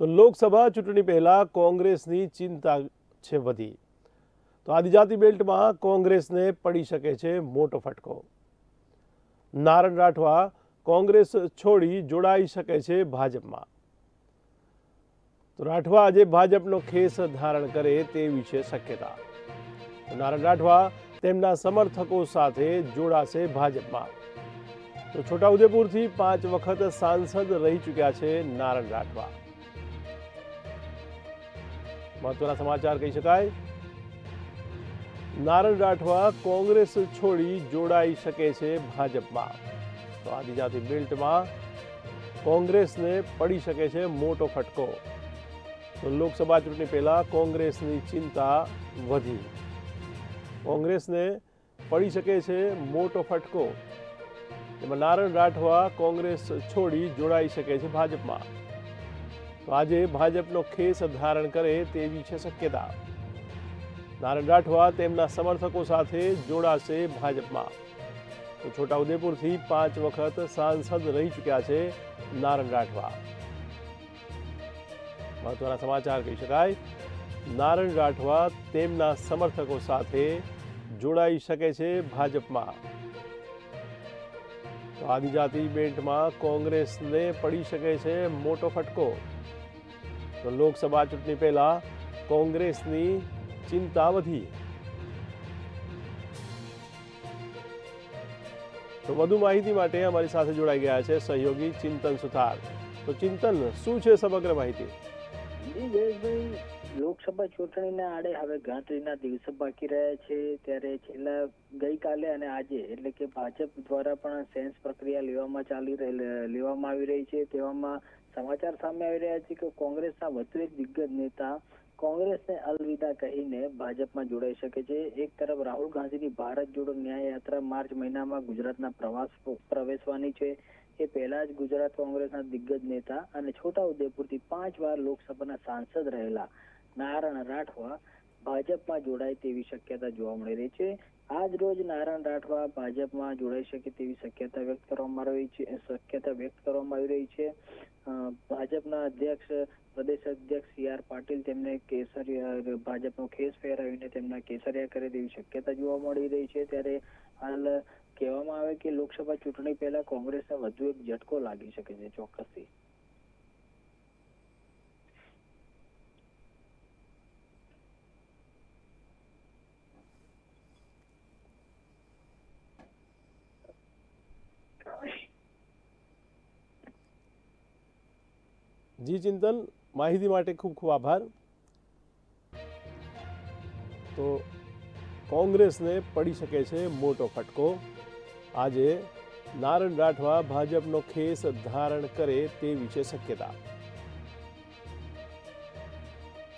તો લોકસભા ચૂંટણી પહેલાં કોંગ્રેસની ચિંતા છે વધી. તો આદિજાતિ બેલ્ટમાં કોંગ્રેસને પડી શકે છે મોટો ફટકો. નારણ રાઠવા કોંગ્રેસ છોડી જોડાઈ શકે છે ભાજપમાં. તો રાઠવા આજે ભાજપનો ખેસ ધારણ કરે તેવી છે શક્યતા. નારણ રાઠવા તેમના સમર્થકો સાથે જોડાશે ભાજપમાં. તો છોટાઉદેપુરથી પાંચ વખત સાંસદ રહી ચૂક્યા છે નારણ રાઠવા. મહત્વના સમાચાર કહી શકાય. નારણ રાઠવા કોંગ્રેસ છોડી જોડાઈ શકે છે ભાજપમાં. તો આદિજાતિ બેલ્ટમાં કોંગ્રેસને પડી શકે છે મોટો ફટકો તો લોકસભા ચૂંટણી પહેલાં કોંગ્રેસની ચિંતા વધી. કોંગ્રેસને પડી શકે છે મોટો ફટકો. એમાં નારણ રાઠવા કોંગ્રેસ છોડી જોડાઈ શકે છે ભાજપમાં. તો આજે ભાજપનો ખેસ ધારણ કરે તેવી છે શક્યતા નારણ રાઠવા તેમના સમર્થકો સાથે જોડાશે ભાજપમાં તો છોટાઉદેપુરથી પાંચ વખત સાંસદ રહી ચૂક્યા છે નારણ રાઠવા મહત્વના સમાચાર કહી શકાય નારણ રાઠવા તેમના સમર્થકો સાથે જોડાઈ શકે છે ભાજપમાં તો આદિજાતિ બેલ્ટમાં કોંગ્રેસને પડી શકે છે મોટો ફટકો તો લોકસભા ચૂંટણી પહેલા કોંગ્રેસની ચિંતા વધી. તો વધુ માહિતી માટે અમારી સાથે જોડાઈ ગયા છે સહયોગી ચિંતન સુથાર. તો ચિંતન, શું છે સમગ્ર માહિતી? લોકસભા ચૂંટણીના આડે હવે ગણતરીના દિવસો બાકી રહ્યા છે, ત્યારે છેલ્લા ગઈકાલે અને આજે, એટલે કે ભાજપ દ્વારા પણ સેન્સ પ્રક્રિયા લેવામાં ચાલી લેવામાં આવી રહી છે. તેવામાં સમાચાર સામે આવી રહ્યા છે કે કોંગ્રેસના વધુ એક દિગ્ગજ નેતા કોંગ્રેસને અલવિદા કહીને ભાજપમાં જોડાઈ શકે છે. એક તરફ રાહુલ ગાંધીની ભારત જોડો ન્યાય યાત્રા માર્ચ મહિનામાં ગુજરાતના પ્રવાસ, પ્રવેશવાની છે. એ પહેલા જ ગુજરાત કોંગ્રેસના દિગ્ગજ નેતા અને છોટા ઉદેપુરથી પાંચ વાર લોકસભાના સાંસદ રહેલા નારાયણ રાઠવા ભાજપમાં જોડાય તેવી શક્યતા જોવા મળી રહી છે. આજ રોજ નારાયણ રાઠવા ભાજપમાં જોડાઈ શકે તેવી શક્યતા વ્યક્ત કરવામાં આવી છે શક્યતા વ્યક્ત કરવામાં આવી રહી છે. ભાજપના અધ્યક્ષ, પ્રદેશ અધ્યક્ષ સી આર પાટીલ તેમને કેસરિયા ભાજપનો ખેસ ફેરાવીને તેમના કેસરિયા કરે તેવી શક્યતા જોવા મળી રહી છે. ત્યારે હાલ કહેવામાં આવે કે લોકસભા ચૂંટણી પહેલા કોંગ્રેસને વધુ એક ઝટકો લાગી શકે છે ચોક્કસથી. જી ચિંતન, માહિતી માટે ખૂબ ખૂબ આભાર. તો કોંગ્રેસને પડી શકે છે મોટો ફટકો. આજે નારણ રાઠવા ભાજપનો ખેસ ધારણ કરે તે વિશે શક્યતા.